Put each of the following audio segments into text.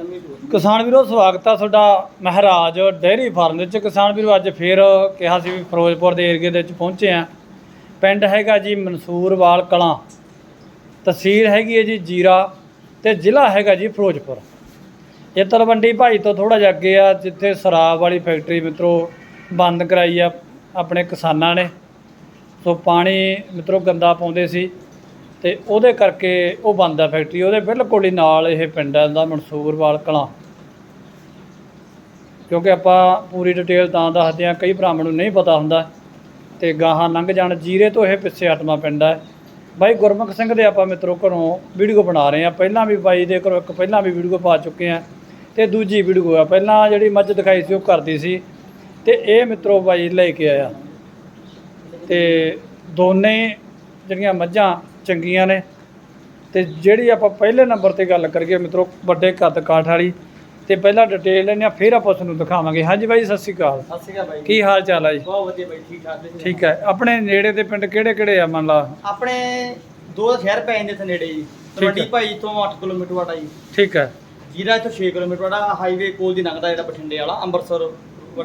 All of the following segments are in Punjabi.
ਕਿਸਾਨ ਵੀਰੋ, ਸਵਾਗਤ ਆ ਤੁਹਾਡਾ ਮਹਾਰਾਜ ਡੇਅਰੀ ਫਾਰਮ ਦੇ ਵਿੱਚ। ਕਿਸਾਨ ਵੀਰੋ, ਅੱਜ ਫੇਰ ਕਿਹਾ ਸੀ ਵੀ ਫਿਰੋਜ਼ਪੁਰ ਦੇ ਏਰੀਏ ਦੇ ਵਿੱਚ ਪਹੁੰਚੇ ਆ। ਪਿੰਡ ਹੈਗਾ ਜੀ ਮਨਸੂਰਵਾਲ ਕਲਾਂ। ਤਹਿਸੀਲ ਹੈਗੀ ਹੈ ਜੀ ਜੀਰਾ ਤੇ ਜ਼ਿਲ੍ਹਾ ਹੈਗਾ ਜੀ ਫਿਰੋਜ਼ਪੁਰ। ਇਹ ਤਲਵੰਡੀ ਭਾਈ ਤੋਂ ਥੋੜਾ ਜਿਹਾ ਅੱਗੇ ਆ, ਜਿੱਥੇ ਸ਼ਰਾਬ ਵਾਲੀ ਫੈਕਟਰੀ ਮਿੱਤਰੋ ਬੰਦ ਕਰਾਈ ਆ ਆਪਣੇ ਕਿਸਾਨਾਂ ਨੇ। ਸੋ ਪਾਣੀ ਮਿੱਤਰੋ ਗੰਦਾ ਪਾਉਂਦੇ ਸੀ। ਤੇ ਉਹਦੇ ਕਰਕੇ ਉਹ ਬੰਦ ਆ ਫੈਕਟਰੀ, ਉਹਦੇ ਬਿਲਕੁਲ ਹੀ ਨਾਲ ਇਹ ਪਿੰਡ ਆ ਦਾ ਮਨਸੂਰਵਾਲ ਕਲਾਂ। ਕਿਉਂਕਿ ਆਪਾਂ ਪੂਰੀ ਡਿਟੇਲ ਤਾਂ ਦੱਸਦੇ ਆ ਕਈ ਭਰਾਵਾਂ ਨੂੰ ਨਹੀਂ ਪਤਾ ਹੁੰਦਾ। ਤੇ ਗਾਹਾਂ ਲੰਘ ਜਾਣ, ਜੀਰੇ ਤੋਂ ਇਹ ਪਿੱਛੇ ਆਤਮਾ ਪਿੰਡ ਹੈ ਬਾਈ ਗੁਰਮੁਖ ਸਿੰਘ ਦੇ ਆਪਾਂ ਮਿੱਤਰੋ ਘਰੋਂ ਵੀਡੀਓ ਬਣਾ ਰਹੇ ਆ ਪਹਿਲਾਂ ਵੀ ਬਾਈ ਦੇ ਘਰੋਂ ਇੱਕ ਪਹਿਲਾਂ ਵੀ ਵੀਡੀਓ ਪਾ ਚੁੱਕੇ ਆ ਤੇ ਦੂਜੀ ਵੀਡੀਓ ਆ। ਪਹਿਲਾਂ ਜਿਹੜੀ ਮੱਝ ਦਿਖਾਈ ਸੀ ਉਹ ਕਰਦੀ ਸੀ। ਤੇ ਇਹ ਮਿੱਤਰੋ ਬਾਈ ਲੈ ਕੇ ਆਇਆ। ਤੇ ਦੋਨੇ ਜਿਹੜੀਆਂ ਮੱਝਾਂ ਚੰਗੀਆਂ ਨੇ। ਤੇ ਜਿਹੜੀ ਆਪਾਂ ਪਹਿਲੇ ਨੰਬਰ ਤੇ ਗੱਲ ਕਰੀਏ ਮਿੱਤਰੋ ਵੱਡੇ ਕੱਦ ਕਾਠ ਵਾਲੀ ਤੇ ਪਹਿਲਾਂ ਡਿਟੇਲ ਲੈਣੇ ਆ ਫਿਰ ਆਪਾਂ ਤੁਹਾਨੂੰ ਦਿਖਾਵਾਂਗੇ। ਹਾਂਜੀ ਬਾਈ ਸਤਿ ਸ਼੍ਰੀ ਅਕਾਲ। ਸਤਿ ਸ਼੍ਰੀ ਅਕਾਲ ਬਾਈ। ਕੀ ਹਾਲ ਚਾਲ ਹੈ ਜੀ? ਬਹੁਤ ਵਧੀਆ ਬਾਈ ਠੀਕ ਠਾਕ ਤੁਸੀਂ ਠੀਕ ਹੈ। ਆਪਣੇ ਨੇੜੇ ਦੇ ਪਿੰਡ ਕਿਹੜੇ ਕਿਹੜੇ ਆ? ਮੰਨ ਲਾ। ਆਪਣੇ ਦੋ ਸ਼ਹਿਰ ਪੈ ਜਾਂਦੇ ਇੱਥੇ ਨੇੜੇ ਜੀ। ਹੈ। ਭਾਈ ਤੋਂ 8 ਕਿਲੋਮੀਟਰ ਵਾਟਾ ਜੀ। ਠੀਕ ਹੈ। ਜੀਰਾ ਤੋਂ 6 ਕਿਲੋਮੀਟਰ ਵਾਟਾ ਹਾਈਵੇ ਕੋਲ ਦੀ ਲੰਘਦਾ ਜਿਹੜਾ ਬਠਿੰਡੇ ਵਾਲਾ ਅੰਮ੍ਰਿਤਸਰ।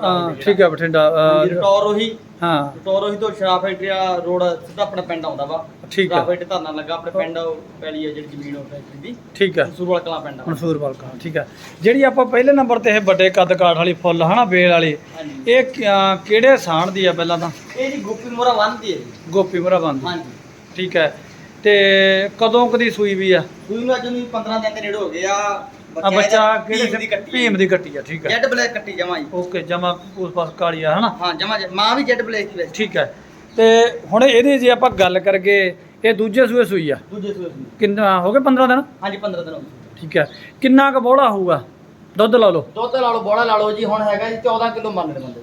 ਹਾਂ ਠੀਕ ਹੈ ਬਠਿੰਡਾ ਅਹ, ਰਟੌਰ ਉਹੀ ਹਾਂ। ਰਟੌਰ ਉਹੀ ਤੋਂ ਸ਼ਰਾਬ ਫੈਕਟਰੀ ਆ ਰੋਡ ਸਿੱਧਾ ਆਪਣਾ ਪਿੰਡ ਆਉਂਦਾ ਵਾ। ਠੀਕ ਹੈ। ਸ਼ਰਾਬ ਫੈਕਟਰੀ ਧਰਨਾ ਲੱਗਾ ਆਪਣੇ ਪਿੰਡ ਉਹ ਪੈਲੀ ਆ ਜਿਹੜੀ ਜ਼ਮੀਨ ਉਹ ਫੈਕਟਰੀ ਦੀ। ਠੀਕ ਹੈ। ਸੂਰਵਾਲ ਕਲਾਂ ਪਿੰਡ ਆ। ਮਨਸੂਰ ਬਾਲਕਾ ਠੀਕ ਹੈ। ਜਿਹੜੀ ਆਪਾਂ ਪਹਿਲੇ ਨੰਬਰ ਤੇ ਇਹ ਵੱਡੇ ਕੱਦ ਕਾਠ ਵਾਲੀ ਫੁੱਲ ਹਨਾ ਬੇਲ ਵਾਲੀ ਹਾਂਜੀ। ਇਹ ਕਿ- ਅਹ, ਕਿਹੜੇ ਸਾਣ ਦੀ ਆ ਪਹਿਲਾਂ ਤਾਂ? ਇਹ ਜੀ ਗੋਪੀ ਮੋਰਾ ਬੰਨਦੀ ਹੈ ਜੀ। ਗੋਪੀ ਮਰਾ ਬੰਦ ਹਾਂਜੀ। ਠੀਕ ਹੈ। ਤੇ ਕਦੋਂ ਕਦੀ ਸੂਈ ਵੀ ਆ? ਸੂਈ ਨੂੰ ਅੱਜ ਨੂੰ 15 ਦਿਨ ਦੇ ਨੇੜੇ ਹੋ ਗਏ ਆ। ਆ ਬੱਚਾ ਕਿਹੜੇ ਭੀਮ ਦੀ ਕੱਟੀ ਭੀਮ ਦੀ ਕੱਟੀ ਆ ਠੀਕ ਹੈ ਜੈਡ ਬਲੈਕ ਕੱਟੀ ਜਮਾ ਜੀ। ਓਕੇ ਜਮਾ ਉਸ ਪਾਸ ਕਾਲੀ ਆ ਹਨਾ? ਹਾਂ ਜਮਾ ਮਾਂ ਵੀ ਜੈਡ ਬਲੈਕ ਹੀ ਵੈਸੇ। ਠੀਕ ਹੈ ਤੇ ਹੁਣ ਇਹਦੀ ਜੇ ਆਪਾਂ ਗੱਲ ਕਰਗੇ ਇਹ ਦੂਜੇ ਸੂਏ ਸੂਈ ਆ? ਦੂਜੇ ਸੂਏ ਸੂਈ। ਕਿੰਨਾ ਹੋ ਗਏ 15 ਦਿਨ? ਹਾਂਜੀ 15 ਦਿਨ ਹੋ ਗਏ। ਠੀਕ ਹੈ ਕਿੰਨਾ ਕੁ ਬੋਲਾ ਹੋਊਗਾ? ਦੁੱਧ ਲਾ ਲਓ। ਦੁੱਧ ਲਾ ਲਓ ਬੋੜਾ ਲਾ ਲਓ ਜੀ ਹੁਣ ਹੈਗਾ ਜੀ 14 ਕਿਲੋ ਮੰਨ ਲੈ ਬੰਦੇ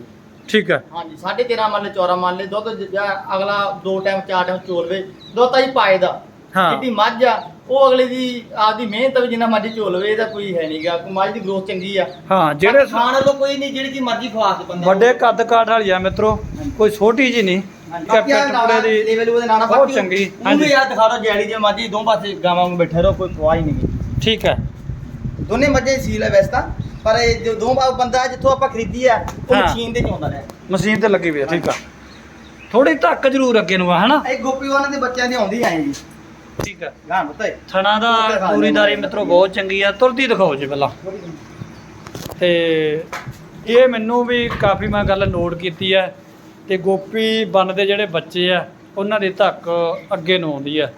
ਠੀਕ ਹੈ ਹਾਂਜੀ 13.5 ਮੰਨ ਲੈ 14 ਮੰਨ ਲੈ ਦੁੱਧ ਅਗਲਾ ਦੋ ਟਾਈਮ ਚਾਰ ਟਾਈਮ ਚੋਲਵੇ। ਦੁੱਧ ਤਾਂ ਜੀ ਪਾਏ ਦਾ। ਹਾਂ। ਜਿੱਡੀ ਮੱਝ ਆ ਉਹ ਅਗਲੇ ਦੀ ਆਪਦੀ ਮਿਹਨਤ ਵੀ ਜਿੰਨਾ ਮਰਜ਼ੀ ਚੋਲਵੇ ਇਹਦਾ ਕੋਈ ਹੈ ਨਹੀਂਗਾ ਮੱਝ ਦੀ ਗਰੋਥ ਚੰਗੀ ਆ। ਹਾਂ ਜਿਹੜੇ ਖਾਣ ਵਾਲੋ ਕੋਈ ਨਹੀਂ ਜਿਹੜੀ ਜੀ ਮਰਜ਼ੀ ਖਵਾ ਕੇ ਬੰਦੇ ਵੱਡੇ ਕੱਦ ਕਾਠ ਵਾਲੀ ਆ ਮਿੱਤਰੋ ਕੋਈ ਛੋਟੀ ਜੀ ਨਹੀਂ ਕੈਪਟਨ ਟੁਕੜੇ ਦੀ ਲੈਵਲ ਉਹਦੇ ਨਾਲ ਬਹੁਤ ਚੰਗੀ, ਹਾਂਜੀ। ਯਾਰ ਦਿਖਾ ਦੋ ਜੈੜੀ ਜੇ ਮਰਜ਼ੀ ਦੋ ਪਾਸੇ ਗਾਵਾਂ ਨੂੰ ਬੈਠੇ ਰਹੋ ਕੋਈ ਖਵਾ ਹੀ ਨਹੀਂ। ਠੀਕ ਹੈ। ਦੋਨੇ ਮੱਝਾਂ ਸੀਲ ਹੈ ਵੈਸੇ ਤਾਂ ਪਰ ਇਹ ਜੋ ਦੋ ਬੰਦਾ ਜਿੱਥੋਂ ਆਪਾਂ ਖਰੀਦੀ ਆ ਉਹ। ਮਸ਼ੀਨ ਤੇ ਚਾਉਂਦਾ ਰਿਹਾ। ਮਸ਼ੀਨ ਤੇ ਲੱਗੀ ਵੀ ਆ ਠੀਕ ਆ। ਥੋੜੀ ਧੱਕ ਜ਼ਰੂਰ ਅੱਗੇ ਨੂੰ ਆ ਹਨਾ? ਇਹ ਗੋਪੀ ਉਹਨਾਂ ਦੇ ਬੱਚਿਆਂ ਦੀ ਆਉਂਦੀ ਆਏ ਜੀ। ਠੀਕ ਹੈ ਗਾਂ ਥਣਾ ਦਾ ਪੂਰੀਦਾਰੀ ਮਿੱਤਰੋ ਬਹੁਤ ਚੰਗੀ ਆ। ਤੁਰਦੀ ਦਿਖਾਓ ਜੀ ਪਹਿਲਾਂ। ਤੇ ਇਹ ਮੈਨੂੰ ਵੀ ਕਾਫੀ ਮੈਂ ਗੱਲ ਨੋਟ ਕੀਤੀ ਹੈ ਤੇ ਗੋਪੀ ਬੰਨ ਦੇ ਜਿਹੜੇ ਬੱਚੇ ਆ ਉਹਨਾਂ ਦੀ ਧੱਕ ਅੱਗੇ ਨੂੰ ਆਉਂਦੀ ਆ।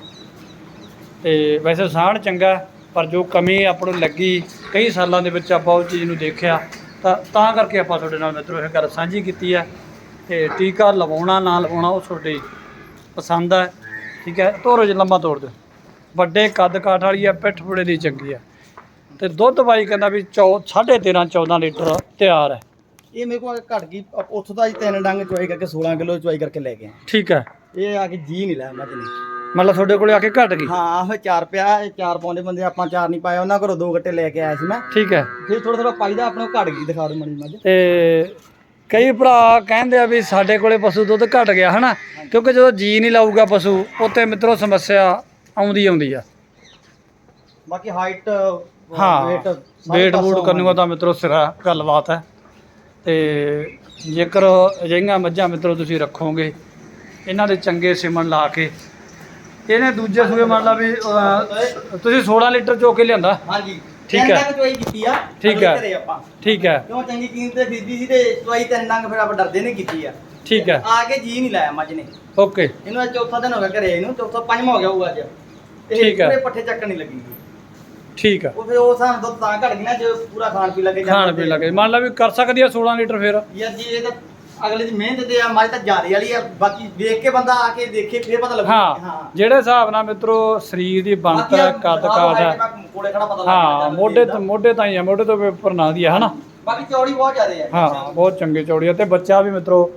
ਤੇ ਵੈਸੇ ਸਾਹਣ ਚੰਗਾ ਪਰ ਜੋ ਕਮੀ ਆਪਾਂ ਨੂੰ ਲੱਗੀ ਕਈ ਸਾਲਾਂ ਦੇ ਵਿੱਚ ਆਪਾਂ ਉਹ ਚੀਜ਼ ਨੂੰ ਦੇਖਿਆ ਤਾਂ ਤਾਂ ਕਰਕੇ ਆਪਾਂ ਤੁਹਾਡੇ ਨਾਲ ਮਿੱਤਰੋ ਇਹ ਗੱਲ ਸਾਂਝੀ ਕੀਤੀ ਹੈ ਤੇ ਟੀਕਾ ਲਵਾਉਣਾ ਨਾ ਲਵਾਉਣਾ ਉਹ ਤੁਹਾਡੀ ਪਸੰਦ ਹੈ ਠੀਕ ਹੈ? ਤੋਰੋ ਜੀ ਲੰਮਾ ਤੋੜ ਦਿਓ। ਵੱਡੇ ਕੱਦ ਕਾਠ ਵਾਲੀ ਆ ਪਿੱਠ ਪੁੜੇ ਦੀ ਚੰਗੀ ਆ ਤੇ ਦੁੱਧ ਬਾਈ ਕਹਿੰਦਾ ਵੀ 13.5 14 ਲੀਟਰ ਤਿਆਰ ਹੈ। ਇਹ ਮੇਰੇ ਕੋਲ ਘਟ ਗਈ ਉੱਥੋਂ ਦਾ ਜੀ ਤਿੰਨ ਡੰਗ ਚੁਆਈ ਕਰਕੇ 16 ਕਿਲੋ ਚੁਆਈ ਕਰਕੇ ਲੈ ਗਏ ਠੀਕ ਹੈ। ਇਹ ਆ ਕੇ ਜੀ ਨਹੀਂ ਲਾਇਆ ਮੱਝ ਨੇ ਮਤਲਬ ਤੁਹਾਡੇ ਕੋਲੇ ਆ ਕੇ ਘਟ ਗਈ? ਹਾਂ ਆਹ ਚਾਰ ਪਿਆ ਇਹ ਚਾਰ ਪਾਉਂਦੇ ਬੰਦੇ ਆਪਾਂ ਚਾਰ ਨਹੀਂ ਪਾਇਆ ਉਹਨਾਂ ਘਰੋਂ ਦੋ ਗੱਟੇ ਲੈ ਕੇ ਆਇਆ ਸੀ ਮੈਂ। ਠੀਕ ਹੈ। ਫਿਰ ਥੋੜਾ ਥੋੜਾ ਪਾਈਦਾ ਆਪਣੇ ਘਟ ਗਈ ਦਿਖਾ ਦੋ ਮੜੀ ਮੱਝ। ਤੇ ਕਈ ਭਰਾ ਕਹਿੰਦੇ ਆ ਵੀ ਸਾਡੇ ਕੋਲੇ ਪਸ਼ੂ ਦੁੱਧ ਘਟ ਗਿਆ ਹਨਾ? ਕਿਉਂਕਿ ਜਦੋਂ ਜੀ ਨਹੀਂ ਲਾਊਗਾ ਪਸ਼ੂ ਉੱਤੇ ਮਿੱਤਰੋ ਸਮੱਸਿਆ ਆਉਂਦੀ ਆਉਂਦੀ ਆ। ਬਾਕੀ ਹਾਈਟ ਹਾਂ weight ਬੂਟ ਕਰਨੂਗਾ ਤਾਂ ਮਿੱਤਰੋ ਸਿਰਾ ਗੱਲਬਾਤ ਹੈ। ਤੇ ਜੇਕਰ ਅਜਿਹੀਆਂ ਮੱਝਾਂ ਮਿੱਤਰੋ ਤੁਸੀਂ ਰੱਖੋਗੇ ਇਹਨਾਂ ਦੇ ਚੰਗੇ ਸਿਮਣ ਲਾ ਕੇ ਇਹਨੇ ਦੂਜੇ ਸੂਏ ਮੰਨ ਲਾ ਵੀ ਤੁਸੀਂ 16 ਲੀਟਰ ਚੋ ਕੇ ਲਿਆਂਦਾ। ਹਾਂਜੀ। ਠੀਕ ਤਿੰਨ ਹੈ। ਚੁਆਈ ਕੀਤੀ ਆ ਠੀਕ ਹੈ। ਘਰੇ ਆਪਾਂ। ਠੀਕ ਹੈ। ਕਿਉਂ ਚੰਗੀ ਕੀਮਤ ਤੇ ਖਰੀਦੀ ਸੀ ਤੇ ਚੁਆਈ ਤਿੰਨ ਡੰਗ ਫਿਰ ਆਪਾਂ ਡਰਦੇ ਨੇ ਕੀਤੀ ਆ। ਠੀਕ ਹੈ। ਆ ਕੇ ਜੀ ਨਹੀਂ ਲਾਇਆ ਮੱਝ ਨੇ। ਓਕੇ। ਇਹਨੂੰ ਅੱਜ ਚੌਥਾ ਦਿਨ ਹੋ ਗਿਆ ਘਰੇ ਇਹਨੂੰ ਚੌਥਾ ਪੰਜਵਾਂ ਹੋ ਗਿਆ ਹੋਊਗਾ ਅੱਜ। ਇਹ ਠੀਕ ਹੈ। ਪੂਰੇ ਪੱਠੇ ਚੱਕਣ ਨਹੀਂ ਲੱਗੀ। ਠੀਕ ਹੈ। ਉਹ ਫਿਰ ਉਹ ਸਾਨੂੰ ਦੁੱਧ ਤਾਂ ਘਟ ਗਿਆ ਜੇ ਪੂਰਾ ਖਾਣ ਪੀ ਲੱਗੇ ਖਾਣ ਪੀਣ ਲੱਗੇ। ਮੰਨ ਲਾ ਵੀ ਕਰ ਸਕਦੀ ਆ 16 ਲੀਟਰ ਫਿਰ। ਯਾਰ ਜੀ ਇਹ ਤਾਂ ਅਗਲੇ ਦੀ ਮਿਹਨਤ ਤੇ ਆ ਮੱਝ ਤਾਂ ਜਾਰੀ ਵਾਲੀ ਆ ਬਾਕੀ ਦੇਖ ਕੇ ਬੰਦਾ ਆ ਕੇ ਦੇਖੇ ਫਿਰ ਪਤਾ ਲੱਗੂ ਹਾਂ ਜਿਹੜੇ ਹਿਸਾਬ ਨਾਲ ਮਿੱਤਰੋ ਸਰੀਰ ਦੀ ਬਣਤਰ ਹੈ, ਕੱਦ ਕਾਠ ਹੈ। ਕੋਲੇ ਖੜਾ ਪਤਾ ਲੱਗ ਹਾਂ ਜਾਂਦਾ ਮੋਢੇ ਤੋਂ ਮੋਢੇ ਤਾਈਂ ਆ ਮੋਢੇ ਤੋਂ ਉੱਪਰ ਨਾ ਦੀ ਹੈ ਹਨਾ? ਬਾਕੀ ਚੌੜੀ ਬਹੁਤ ਜ਼ਿਆਦੇ ਆ। ਹਾਂ ਬਹੁਤ ਚੰਗੇ ਚੌੜੀ ਆ। ਤੇ ਬੱਚਾ ਵੀ ਮਿੱਤਰੋ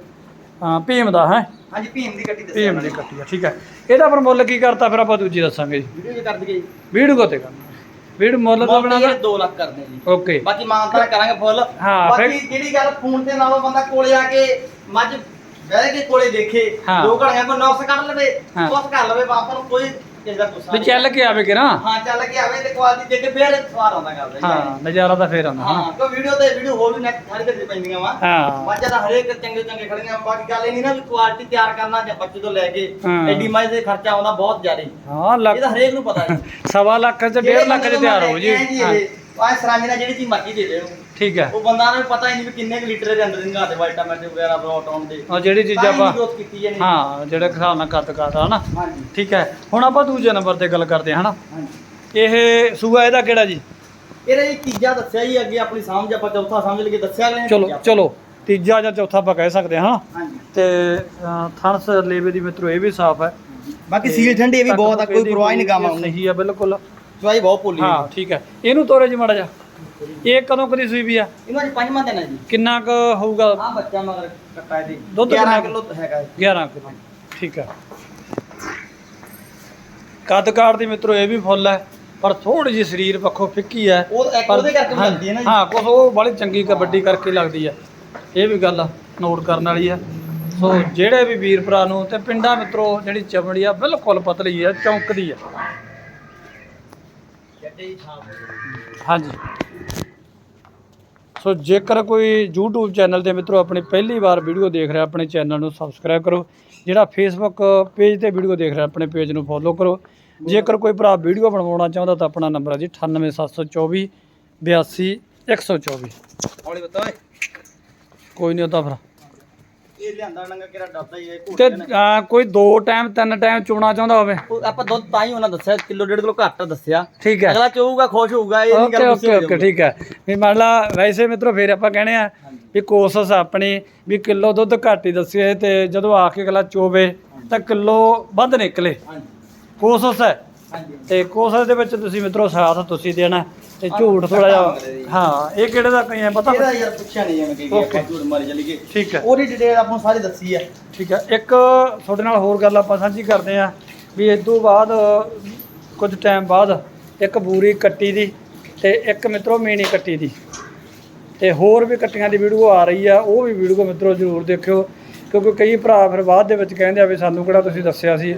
ਹਾਂ ਭੀਮ ਦਾ ਹੈ? ਹਾਂਜੀ ਭੀਮ ਦੀ ਗੱਡੀ ਦੱਸਿਆ ਭੀਮ ਦੀ ਕੱਟੀ ਆ ਠੀਕ ਹੈ। ਇਹਦਾ ਪਰ ਮੁੱਲ ਕੀ ਕਰਤਾ ਫਿਰ ਆਪਾਂ ਦੂਜੀ ਦੱਸਾਂਗੇ ਜੀ। ਵੀਡੀਓ ਜੀ ਕਰ ਦਈਏ। ਵੀਡੀਓ ਤੇ ਕਰਨਾ ਵੀਡੀਓ ਮੁੱਲ ਤੋਂ ਬਿਨਾਂ ਮੋਦੀ 2 ਲੱਖ ਕਰਦੇ ਜੀ ਓਕੇ ਬਾਕੀ ਮਾਨਤਾ ਕਰਾਂਗੇ ਫੁੱਲ ਹਾਂ, ਫਿਰ- ਬਾਕੀ ਜਿਹੜੀ ਗੱਲ ਫੋਨ ਤੇ ਨਾਲੋਂ ਬੰਦਾ ਕੋਲੇ ਆ ਕੇ ਮੱਝ ਬਹਿ ਕੇ ਕੋਲੇ ਦੇਖੇ ਹਾਂ। ਦੋ ਘੜੀਆਂ ਕੋ ਨੌਕਸ ਕੱਢ ਲਵੇ ਹਾਂ। ਕੁਛ ਕਰ ਲਵੇ ਆਪਾਂ ਨੂੰ ਕੋਈ ਕਿਸੇ ਦਾ ਗੁੱਸਾ ਵੀ। ਚੱਲ ਕੇ ਆਵੇ ਕਿ ਨਾ ਹਾਂ ਚੱਲ ਕੇ ਆਵੇ ਤੇ ਕੁਆਲਿਟੀ ਦੇਖ ਕੇ ਫੇਰ ਸਵਾਰ ਆਉਂਦਾ ਕਰਦਾ ਜੀ। ਹਾਂ ਨਜ਼ਾਰਾ ਤਾਂ ਫੇਰ ਆਉਂਦਾ ਹਾਂ ਹਾਂ ਕੋ ਵੀਡੀਓ ਤੇ ਵੀਡੀਓ ਹੋਰ ਵੀ ਨੈਕਸਟ ਸਾਰੇ ਤੇ ਪੈਂਦੀਆਂ ਵਾ। ਹਾਂ। ਮੱਝਾਂ ਦਾ ਹਰੇਕ ਚੰਗੇ ਚੰਗੇ ਖੜੀਆਂ ਬਾਕੀ ਗੱਲ ਇਹ ਨਹੀਂ ਨਾ ਵੀ ਕੁਆਲਿਟੀ ਤਿਆਰ ਕਰਨਾ ਜਾਂ ਬੱਚੇ ਤੋਂ ਲੈ ਕੇ। ਐਡੀ ਮੱਝ ਦੇ ਖਰਚਾ ਆਉਂਦਾ ਬਹੁਤ ਜ਼ਿਆਦਾ। ਹਾਂ ਲੱਖ ਇਹ ਤਾਂ ਹਰੇਕ ਨੂੰ ਪਤਾ ਹੈ। ਸਵਾ ਲੱਖ ਚ ਡੇਢ ਲੱਖ ਚ ਤਿਆਰ ਹੋ ਜੀ। ਹਾਂ, ਆ ਸਰਾਂਜੀ ਨਾਲ ਜਿਹੜੀ ਚੀਜ਼ ਮਰਜ਼ੀ ਦੇ ਦੇ ਉਹਨੂੰ। ਠੀਕ ਹੈ। ਉਹ ਬੰਦਾ ਨੂੰ ਪਤਾ ਹੀ ਨਹੀਂ ਵੀ ਕਿੰਨੇ ਕੁ ਲੀਟਰ ਦੇ ਅੰਦਰ ਦਿੰਗਾ ਤੇ ਵਾਈਟਾਮਿਨ ਦੇ ਵਗੈਰਾ ਬਰੋਟ ਆਉਣ ਦੇ। ਉਹ ਜਿਹੜੀ ਚੀਜ਼ਾਂ ਆਪਾਂ ਗਰੋਥ ਕੀਤੀ ਜਾਨੀ ਹਾਂ ਜਿਹੜੇ ਹਿਸਾਬ ਨਾਲ ਕੱਦ ਕਰਦਾ ਹਨਾ ਹਾਂਜੀ। ਠੀਕ ਹੈ। ਹੁਣ ਆਪਾਂ ਦੂਜੇ ਨੰਬਰ ਤੇ ਗੱਲ ਕਰਦੇ ਹਾਂ ਹਨਾ? ਹਾਂਜੀ। ਇਹ ਸੂਆ ਇਹਦਾ ਕਿਹੜਾ ਜੀ? ਇਹਦਾ ਇਹ ਤੀਜਾ ਦੱਸਿਆ ਹੀ ਅੱਗੇ ਆਪਣੀ ਸਮਝ ਆਪਾਂ ਚੌਥਾ ਸਮਝ ਲਈਏ ਦੱਸਿਆ ਅਗਲੇ ਨੇ ਚਲੋ ਤੀਜਾ। ਚਲੋ। ਤੀਜਾ ਜਾਂ ਚੌਥਾ ਆਪਾਂ ਕਹਿ ਸਕਦੇ ਹਾਂ ਹਾਂਜੀ। ਤੇ ਅਹ, ਥਣਸ ਲੇਵੇ ਦੀ ਮਿੱਤਰੋ ਇਹ ਵੀ ਸਾਫ਼ ਹੈ। ਬਾਕੀ ਸੀਲ ਠੰਡੀ ਇਹ ਵੀ ਬਹੁਤ ਆ ਕੋਈ ਪਰਵਾਹ ਹੀ ਨਹੀਂ ਗਾਵਾਂ ਨਹੀਂ ਆ ਬਿਲਕੁਲ। ਚਵਾਈ ਬਹੁਤ ਭੁੱਲੀ ਹਾਂ ਠੀਕ ਹੈ। ਇਹਨੂੰ ਤੋਰੇ ਜੀ ਮਾੜਾ ਜਾ ਇਹ ਕਦੋਂ ਕਦੀ ਸੂਈ ਵੀ ਆ? ਇਹਨੂੰ ਅੱਜ ਪੰਜਵਾਂ ਦਿਨ ਹੈ ਜੀ। ਕਿੰਨਾ ਕੁ ਹੋਊਗਾ? ਆ ਬੱਚਾ ਮਗਰ ਕੱਟਾ ਇਹਦੀ। ਦੁੱਧ ਕਿੰਨਾ 11 ਕਿਲੋ ਹੈਗਾ ਇਹ। 11 ਕਿਲੋ। ਠੀਕ ਹੈ। ਕੱਦ ਕਾਠ ਦੀ ਮਿੱਤਰੋ ਇਹ ਵੀ ਫੁੱਲ ਹੈ ਪਰ ਥੋੜੀ ਜਿਹੀ ਸਰੀਰ ਪੱਖੋਂ ਫਿੱਕੀ ਹੈ। ਉਹ ਇੱਕ ਉਹਦੇ ਕਰਕੇ ਲੱਗਦੀ ਹੈ ਨਾ ਜੀ। ਹਾਂ ਕੁਛ ਉਹ ਬੜੀ ਚੰਗੀ ਕਬੱਡੀ ਕਰਕੇ ਲੱਗਦੀ ਹੈ। ਇਹ ਵੀ ਗੱਲ ਨੋਟ ਕਰਨ ਵਾਲੀ ਹੈ। ਸੋ ਜਿਹੜੇ ਵੀ ਵੀਰ ਭਰਾ ਨੂੰ ਤੇ ਪਿੰਡਾਂ ਮਿੱਤਰੋ ਜਿਹੜੀ ਚਮੜੀ ਆ ਬਿਲਕੁਲ ਪਤਲੀ ਹੈ ਚੌਂਕਦੀ ਹੈ। ਦੀ ਹਾਂਜੀ। ਸੋ ਜੇਕਰ ਕੋਈ YouTube ਚੈਨਲ ਤੇ ਮਿੱਤਰੋ ਆਪਣੀ ਪਹਿਲੀ ਵਾਰ ਵੀਡੀਓ ਦੇਖ ਰਿਹਾ ਆਪਣੇ ਚੈਨਲ ਨੂੰ ਸਬਸਕ੍ਰਾਈਬ ਕਰੋ। ਜਿਹੜਾ Facebook ਪੇਜ ਤੇ ਵੀਡੀਓ ਦੇਖ ਰਿਹਾ ਆਪਣੇ ਪੇਜ ਨੂੰ ਫੋਲੋ ਕਰੋ। ਜੇਕਰ ਕੋਈ ਭਰਾ ਵੀਡੀਓ ਬਣਵਾਉਣਾ ਚਾਹੁੰਦਾ ਤਾਂ ਆਪਣਾ ਨੰਬਰ ਹੈ ਜੀ 98724 82 124 ਹੌਲੀ ਬਤਾ ਓਏ ਕੋਈ ਨਹੀਂ ਹੁੰਦਾ ਫਿਰ ਇਹ ਲਿਆਂਦਾ ਨੰਗਾ ਕਿਹੜਾ ਡਰਦਾ ਹੀ ਹੈ ਤੇ ਨੇ। ਅਹ, ਕੋਈ ਦੋ ਟਾਈਮ ਤਿੰਨ ਟਾਈਮ ਚੋਣਾ ਚਾਹੁੰਦਾ ਹੋਵੇ? ਉਹ ਆਪਾਂ ਦੁੱਧ ਤਾਂ ਹੀ ਉਹਨਾਂ ਦੱਸਿਆ ਕਿਲੋ ਡੇਢ ਕਿਲੋ ਘੱਟ ਦੱਸਿਆ। ਠੀਕ ਹੈ। ਅਗਲਾ ਚੋਊਗਾ ਖੁਸ਼ ਹੋਊਗਾ ਇਹ ਨਹੀਂ ਓਕੇ ਗੱਲ ਓਕੇ ਓਕੇ ਠੀਕ ਹੈ। ਵੀ ਮੰਨ ਲਾ ਵੈਸੇ ਮਿੱਤਰੋ ਫਿਰ ਆਪਾਂ ਕਹਿੰਦੇ ਆ ਵੀ ਕੋਸ਼ਿਸ਼ ਆਪਣੀ ਵੀ ਕਿਲੋ ਦੁੱਧ ਘੱਟ ਹੀ ਦੱਸਿਆ ਤੇ ਜਦੋਂ ਆ ਕੇ ਅਗਲਾ ਚੋਵੇ ਤਾਂ ਕਿਲੋ ਵੱਧ ਨਿਕਲੇ। ਹਾਂਜੀ। ਕੋਸ਼ਿਸ਼ ਹੈ। ਹਾਂਜੀ। ਤੇ ਕੋਸ਼ਿਸ਼ ਦੇ ਵਿੱਚ ਤੁਸੀਂ ਮਿੱਤਰੋ ਸਾਥ ਤੁਸੀਂ ਦੇਣਾ। ਤੇ ਝੂਠ ਥੋੜਾ ਜਿਹਾ ਹਾਂ ਇਹ ਕਿਹੜੇ ਦਾ ਕਈ ਹੈ ਪਤਾ ਇਹਦਾ ਯਾਰ ਪੁੱਛਿਆ ਨਹੀਂ ਐਵੇਂ ਕਿ. ਆਪਾਂ ਝੂਠ ਮਾਰੀ ਚੱਲੀਏ। ਠੀਕ ਹੈ। ਉਹਦੀ ਡਿਟੇਲ ਆਪਾਂ ਸਾਰੀ ਦੱਸੀ ਆ। ਠੀਕ ਹੈ। ਇੱਕ ਤੁਹਾਡੇ ਨਾਲ ਹੋਰ ਗੱਲ ਆਪਾਂ ਸਾਂਝੀ ਕਰਦੇ ਆ ਵੀ ਇਸ ਤੋਂ ਬਾਅਦ ਕੁਝ ਟਾਈਮ ਬਾਅਦ ਇੱਕ ਬੂਰੀ ਕੱਟੀ ਦੀ ਤੇ ਇੱਕ ਮਿੱਤਰੋ ਮੀਣੀ ਕੱਟੀ ਦੀ। ਤੇ ਹੋਰ ਵੀ ਕੱਟੀਆਂ ਦੀ ਵੀਡੀਓ ਆ ਰਹੀ ਆ ਉਹ ਵੀ ਵੀਡੀਓ ਮਿੱਤਰੋ ਜ਼ਰੂਰ ਦੇਖਿਓ। ਕਿਉਂਕਿ ਕਈ ਭਰਾ ਫਿਰ ਬਾਅਦ ਦੇ ਵਿੱਚ ਕਹਿੰਦੇ ਆ ਵੀ ਸਾਨੂੰ ਕਿਹੜਾ ਤੁਸੀਂ ਦੱਸਿਆ ਸੀ।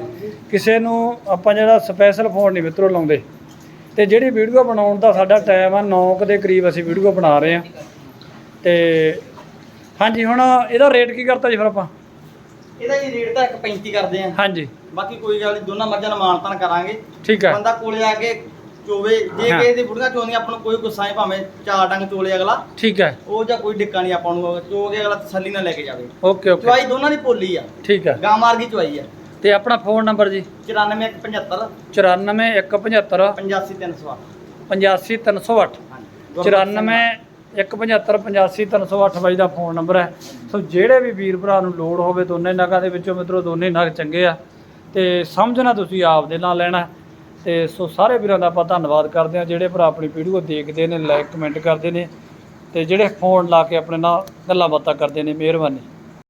ਕਿਸੇ ਨੂੰ ਆਪਾਂ ਜਿਹੜਾ ਸਪੈਸ਼ਲ ਫੋਨ ਨਹੀਂ ਮਿੱਤਰੋ ਲਾਉਂਦੇ। ਤੇ ਜਿਹੜੀ ਵੀਡੀਓ ਬਣਾਉਣ ਦਾ ਸਾਡਾ ਟਾਈਮ ਆ 9 ਦੇ ਕਰੀਬ ਅਸੀਂ ਵੀਡੀਓ ਬਣਾ ਰਹੇ ਆ। ਤੇ ਹਾਂਜੀ ਹੁਣ ਇਹਦਾ ਰੇਟ ਕੀ ਕਰਤਾ ਜੀ ਫਿਰ ਆਪਾਂ? ਇਹਦਾ ਜੀ ਰੇਟ ਤਾਂ 1.35 ਕਰਦੇ ਆ। ਹਾਂਜੀ। ਬਾਕੀ ਕੋਈ ਗੱਲ ਨਹੀਂ ਦੋਨਾਂ ਮੱਝਾਂ ਨਾਲ ਮਾਨਤਾਨ ਕਰਾਂਗੇ। ਠੀਕ ਹੈ ਬੰਦਾ ਕੋਲੇ ਆ ਕੇ ਚੋਵੇ ਜੇ। ਕਿਸੇ ਦੀ ਬੁੜੀਆਂ ਚੋਂਦੀਆਂ ਆਪਾਂ ਨੂੰ ਕੋਈ ਗੁੱਸਾ ਨਹੀਂ ਭਾਵੇਂ ਚਾਰ ਡੰਗ ਚੋਲੇ ਅਗਲਾ। ਠੀਕ ਹੈ ਉਹ ਜਾਂ ਕੋਈ ਡਿੱਕਾ ਨਹੀਂ ਆਪਾਂ ਨੂੰ ਚੋ ਕੇ ਅਗਲਾ ਤਸੱਲੀ ਨਾਲ ਲੈ ਕੇ ਜਾਵੇ। Okay okay. ਚਵਾਈ ਦੋਨਾਂ ਦੀ ਭੋਲੀ ਆ। ਠੀਕ ਹੈ ਗਾਂ ਮਾਰ ਗਈ ਚਵਾਈ ਆ। ਤੇ ਆਪਣਾ ਫੋਨ ਨੰਬਰ ਜੀ? 94175 94175 85308 85308 ਹਾਂਜੀ 94 175 85308 ਬਾਈ ਦਾ ਫੋਨ ਨੰਬਰ ਹੈ। ਸੋ ਜਿਹੜੇ ਵੀ ਵੀਰ ਭਰਾ ਨੂੰ ਲੋੜ ਹੋਵੇ ਦੋਨੇ ਨਗਾਂ ਦੇ ਵਿੱਚੋਂ ਮਿੱਤਰੋ ਦੋਨੇ ਨਗ ਚੰਗੇ ਆ। ਤੇ ਸਮਝਣਾ ਤੁਸੀਂ ਆਪ ਦੇ ਨਾਲ ਲੈਣਾ ਤੇ ਸੋ ਸਾਰੇ ਵੀਰਾਂ ਦਾ ਆਪਾਂ ਧੰਨਵਾਦ ਕਰਦੇ ਹਾਂ। ਜਿਹੜੇ ਭਰਾ ਆਪਣੀ ਵੀਡੀਓ ਦੇਖਦੇ ਨੇ ਲਾਈਕ ਕਮੈਂਟ ਕਰਦੇ ਨੇ ਤੇ ਜਿਹੜੇ ਫੋਨ ਲਾ ਕੇ ਆਪਣੇ ਨਾਲ ਗੱਲਾਂ ਬਾਤਾਂ ਕਰਦੇ ਨੇ ਮਿਹਰਬਾਨੀ।